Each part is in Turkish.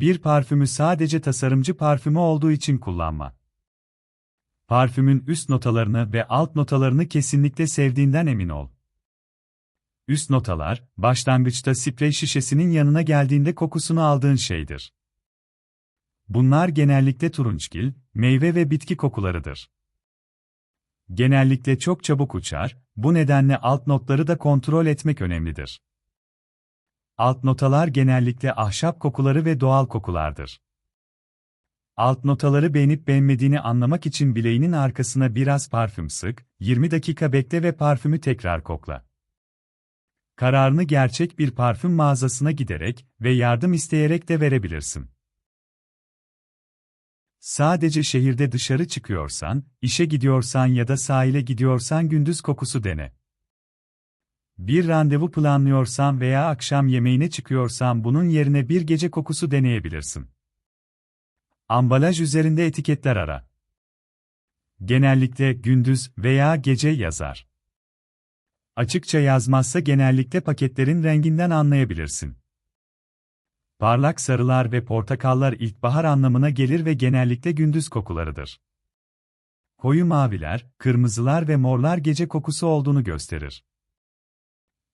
Bir parfümü sadece tasarımcı parfümü olduğu için kullanma. Parfümün üst notalarını ve alt notalarını kesinlikle sevdiğinden emin ol. Üst notalar, başlangıçta sprey şişesinin yanına geldiğinde kokusunu aldığın şeydir. Bunlar genellikle turunçgil, meyve ve bitki kokularıdır. Genellikle çok çabuk uçar, bu nedenle alt notları da kontrol etmek önemlidir. Alt notalar genellikle ahşap kokuları ve doğal kokulardır. Alt notaları beğenip beğenmediğini anlamak için bileğinin arkasına biraz parfüm sık, 20 dakika bekle ve parfümü tekrar kokla. Kararını gerçek bir parfüm mağazasına giderek ve yardım isteyerek de verebilirsin. Sadece şehirde dışarı çıkıyorsan, işe gidiyorsan ya da sahile gidiyorsan gündüz kokusu dene. Bir randevu planlıyorsan veya akşam yemeğine çıkıyorsan bunun yerine bir gece kokusu deneyebilirsin. Ambalaj üzerinde etiketler ara. Genellikle gündüz veya gece yazar. Açıkça yazmazsa genellikle paketlerin renginden anlayabilirsin. Parlak sarılar ve portakallar ilkbahar anlamına gelir ve genellikle gündüz kokularıdır. Koyu maviler, kırmızılar ve morlar gece kokusu olduğunu gösterir.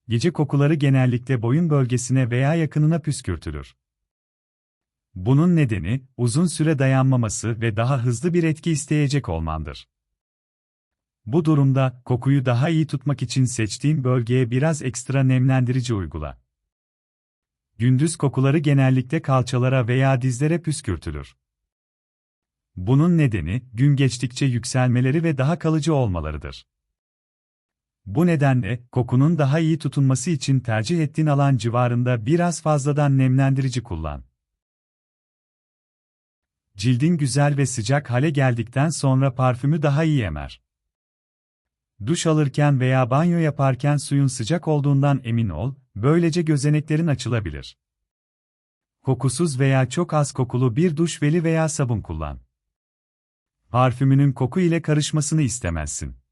Gece kokuları genellikle boyun bölgesine veya yakınına püskürtülür. Bunun nedeni, uzun süre dayanmaması ve daha hızlı bir etki isteyecek olmandır. Bu durumda, kokuyu daha iyi tutmak için seçtiğin bölgeye biraz ekstra nemlendirici uygula. Gündüz kokuları genellikle kalçalara veya dizlere püskürtülür. Bunun nedeni, gün geçtikçe yükselmeleri ve daha kalıcı olmalarıdır. Bu nedenle, kokunun daha iyi tutunması için tercih ettiğin alan civarında biraz fazladan nemlendirici kullan. Cildin güzel ve sıcak hale geldikten sonra parfümü daha iyi emer. Duş alırken veya banyo yaparken suyun sıcak olduğundan emin ol, böylece gözeneklerin açılabilir. Kokusuz veya çok az kokulu bir duş veli veya sabun kullan. Parfümünün koku ile karışmasını istemezsin.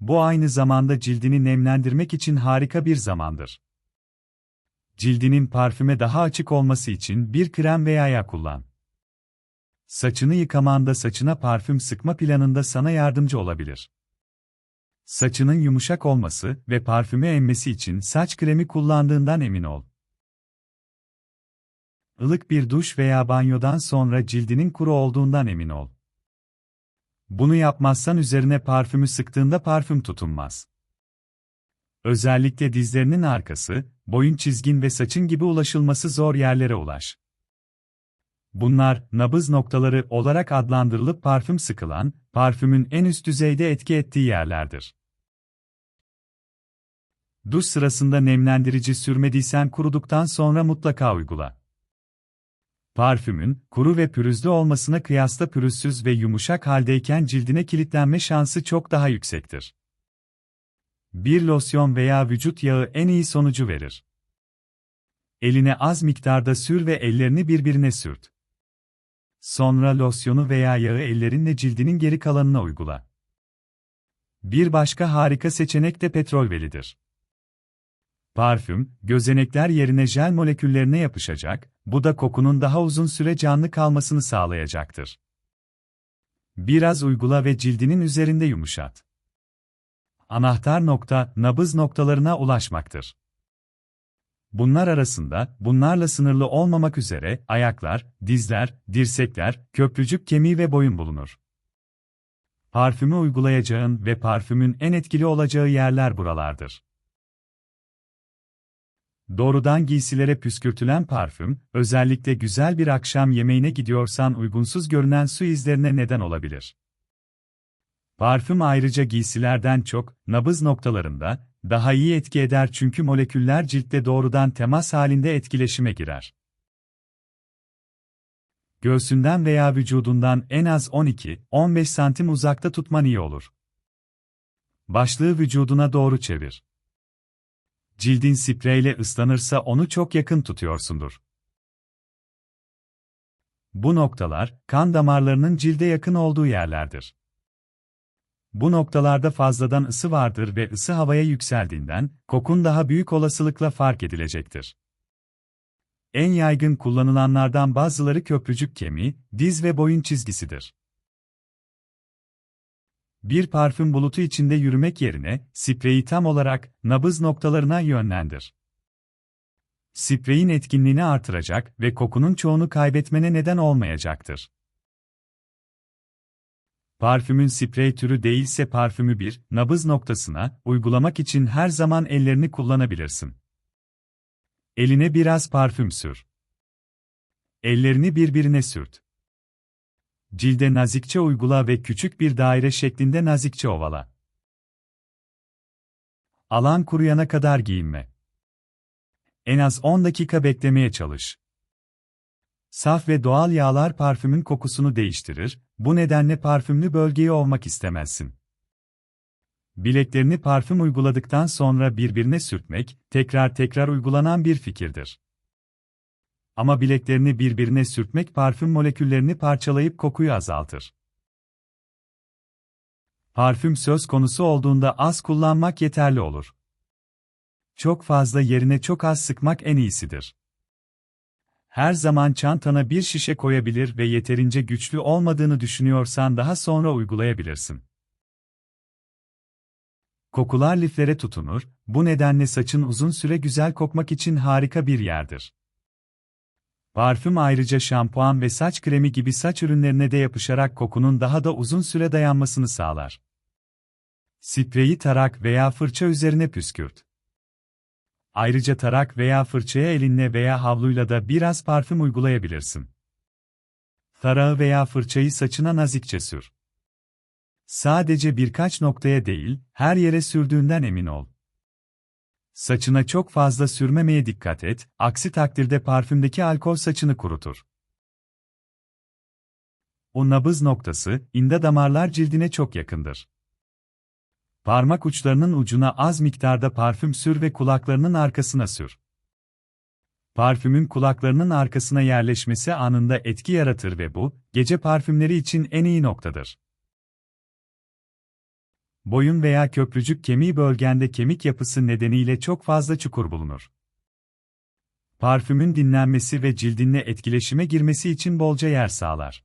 Bu aynı zamanda cildini nemlendirmek için harika bir zamandır. Cildinin parfüme daha açık olması için bir krem veya yağ kullan. Saçını yıkamanda saçına parfüm sıkma planında sana yardımcı olabilir. Saçının yumuşak olması ve parfümü emmesi için saç kremi kullandığından emin ol. Ilık bir duş veya banyodan sonra cildinin kuru olduğundan emin ol. Bunu yapmazsan üzerine parfümü sıktığında parfüm tutunmaz. Özellikle dizlerinin arkası, boyun çizgin ve saçın gibi ulaşılması zor yerlere ulaş. Bunlar, nabız noktaları olarak adlandırılıp parfüm sıkılan, parfümün en üst düzeyde etki ettiği yerlerdir. Duş sırasında nemlendirici sürmediysen kuruduktan sonra mutlaka uygula. Parfümün, kuru ve pürüzlü olmasına kıyasla pürüzsüz ve yumuşak haldeyken cildine kilitlenme şansı çok daha yüksektir. Bir losyon veya vücut yağı en iyi sonucu verir. Eline az miktarda sür ve ellerini birbirine sürt. Sonra losyonu veya yağı ellerinle cildinin geri kalanına uygula. Bir başka harika seçenek de petrol velidir. Parfüm, gözenekler yerine jel moleküllerine yapışacak, bu da kokunun daha uzun süre canlı kalmasını sağlayacaktır. Biraz uygula ve cildinin üzerinde yumuşat. Anahtar nokta, nabız noktalarına ulaşmaktır. Bunlar arasında, bunlarla sınırlı olmamak üzere, ayaklar, dizler, dirsekler, köprücük kemiği ve boyun bulunur. Parfümü uygulayacağın ve parfümün en etkili olacağı yerler buralardır. Doğrudan giysilere püskürtülen parfüm, özellikle güzel bir akşam yemeğine gidiyorsan uygunsuz görünen su izlerine neden olabilir. Parfüm ayrıca giysilerden çok, nabız noktalarında, daha iyi etki eder çünkü moleküller ciltte doğrudan temas halinde etkileşime girer. Göğsünden veya vücudundan en az 12-15 santim uzakta tutman iyi olur. Başlığı vücuduna doğru çevir. Cildin spreyle ıslanırsa onu çok yakın tutuyorsundur. Bu noktalar, kan damarlarının cilde yakın olduğu yerlerdir. Bu noktalarda fazladan ısı vardır ve ısı havaya yükseldiğinden, kokun daha büyük olasılıkla fark edilecektir. En yaygın kullanılanlardan bazıları köprücük kemiği, diz ve boyun çizgisidir. Bir parfüm bulutu içinde yürümek yerine, spreyi tam olarak, nabız noktalarına yönlendir. Spreyin etkinliğini artıracak ve kokunun çoğunu kaybetmene neden olmayacaktır. Parfümün sprey türü değilse parfümü bir, nabız noktasına, uygulamak için her zaman ellerini kullanabilirsin. Eline biraz parfüm sür. Ellerini birbirine sürt. Cilde nazikçe uygula ve küçük bir daire şeklinde nazikçe ovala. Alan kuruyana kadar giyinme. En az 10 dakika beklemeye çalış. Saf ve doğal yağlar parfümün kokusunu değiştirir, bu nedenle parfümlü bölgeyi olmak istemezsin. Bileklerini parfüm uyguladıktan sonra birbirine sürtmek, tekrar tekrar uygulanan bir fikirdir. Ama bileklerini birbirine sürtmek parfüm moleküllerini parçalayıp kokuyu azaltır. Parfüm söz konusu olduğunda az kullanmak yeterli olur. Çok fazla yerine çok az sıkmak en iyisidir. Her zaman çantana bir şişe koyabilir ve yeterince güçlü olmadığını düşünüyorsan daha sonra uygulayabilirsin. Kokular liflere tutunur, bu nedenle saçın uzun süre güzel kokmak için harika bir yerdir. Parfüm ayrıca şampuan ve saç kremi gibi saç ürünlerine de yapışarak kokunun daha da uzun süre dayanmasını sağlar. Spreyi tarak veya fırça üzerine püskürt. Ayrıca tarak veya fırçaya elinle veya havluyla da biraz parfüm uygulayabilirsin. Tarağı veya fırçayı saçına nazikçe sür. Sadece birkaç noktaya değil, her yere sürdüğünden emin ol. Saçına çok fazla sürmemeye dikkat et, aksi takdirde parfümdeki alkol saçını kurutur. O nabız noktası, inde damarlar cildine çok yakındır. Parmak uçlarının ucuna az miktarda parfüm sür ve kulaklarının arkasına sür. Parfümün kulaklarının arkasına yerleşmesi anında etki yaratır ve bu, gece parfümleri için en iyi noktadır. Boyun veya köprücük kemiği bölgende kemik yapısı nedeniyle çok fazla çukur bulunur. Parfümün dinlenmesi ve cildinle etkileşime girmesi için bolca yer sağlar.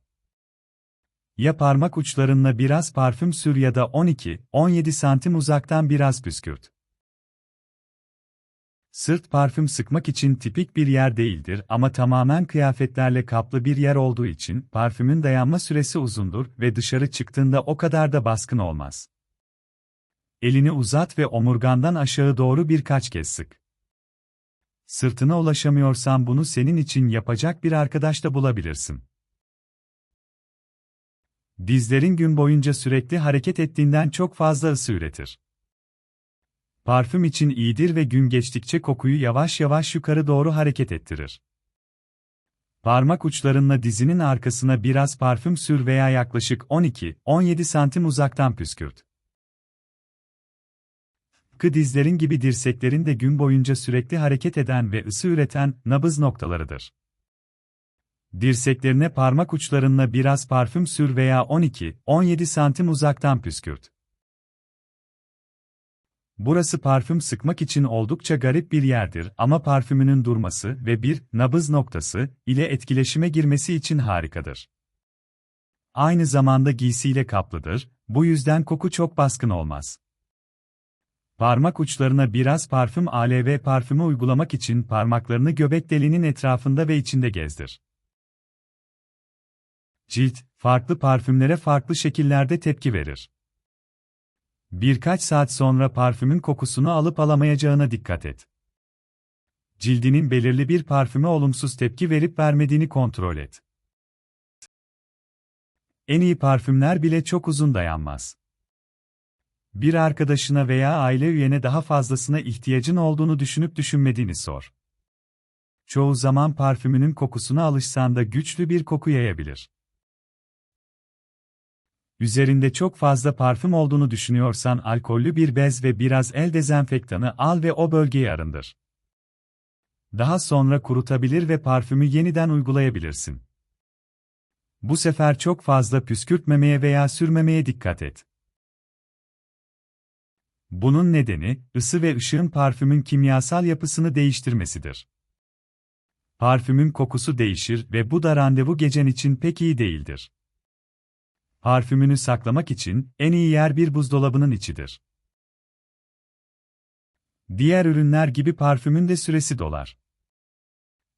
Ya parmak uçlarınla biraz parfüm sür ya da 12-17 santim uzaktan biraz püskürt. Sırt parfüm sıkmak için tipik bir yer değildir ama tamamen kıyafetlerle kaplı bir yer olduğu için parfümün dayanma süresi uzundur ve dışarı çıktığında o kadar da baskın olmaz. Elini uzat ve omurgandan aşağı doğru birkaç kez sık. Sırtına ulaşamıyorsan bunu senin için yapacak bir arkadaş da bulabilirsin. Dizlerin gün boyunca sürekli hareket ettiğinden çok fazla ısı üretir. Parfüm için iyidir ve gün geçtikçe kokuyu yavaş yavaş yukarı doğru hareket ettirir. Parmak uçlarınla dizinin arkasına biraz parfüm sür veya yaklaşık 12-17 santim uzaktan püskürt. Tıpkı dizlerin gibi dirseklerin de gün boyunca sürekli hareket eden ve ısı üreten nabız noktalarıdır. Dirseklerine parmak uçlarınla biraz parfüm sür veya 12-17 santim uzaktan püskürt. Burası parfüm sıkmak için oldukça garip bir yerdir ama parfümünün durması ve bir nabız noktası ile etkileşime girmesi için harikadır. Aynı zamanda giysiyle kaplıdır, bu yüzden koku çok baskın olmaz. Parmak uçlarına biraz parfüm ALV parfümü uygulamak için parmaklarını göbek deliğinin etrafında ve içinde gezdir. Cilt, farklı parfümlere farklı şekillerde tepki verir. Birkaç saat sonra parfümün kokusunu alıp alamayacağına dikkat et. Cildinin belirli bir parfüme olumsuz tepki verip vermediğini kontrol et. En iyi parfümler bile çok uzun dayanmaz. Bir arkadaşına veya aile üyene daha fazlasına ihtiyacın olduğunu düşünüp düşünmediğini sor. Çoğu zaman parfümünün kokusuna alışsan da güçlü bir koku yayabilir. Üzerinde çok fazla parfüm olduğunu düşünüyorsan alkollü bir bez ve biraz el dezenfektanı al ve o bölgeyi arındır. Daha sonra kurutabilir ve parfümü yeniden uygulayabilirsin. Bu sefer çok fazla püskürtmemeye veya sürmemeye dikkat et. Bunun nedeni, ısı ve ışığın parfümün kimyasal yapısını değiştirmesidir. Parfümün kokusu değişir ve bu da randevu gecen için pek iyi değildir. Parfümünü saklamak için en iyi yer bir buzdolabının içidir. Diğer ürünler gibi parfümün de süresi dolar.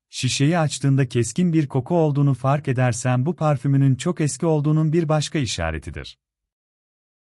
Şişeyi açtığında keskin bir koku olduğunu fark edersen bu parfümünün çok eski olduğunun bir başka işaretidir.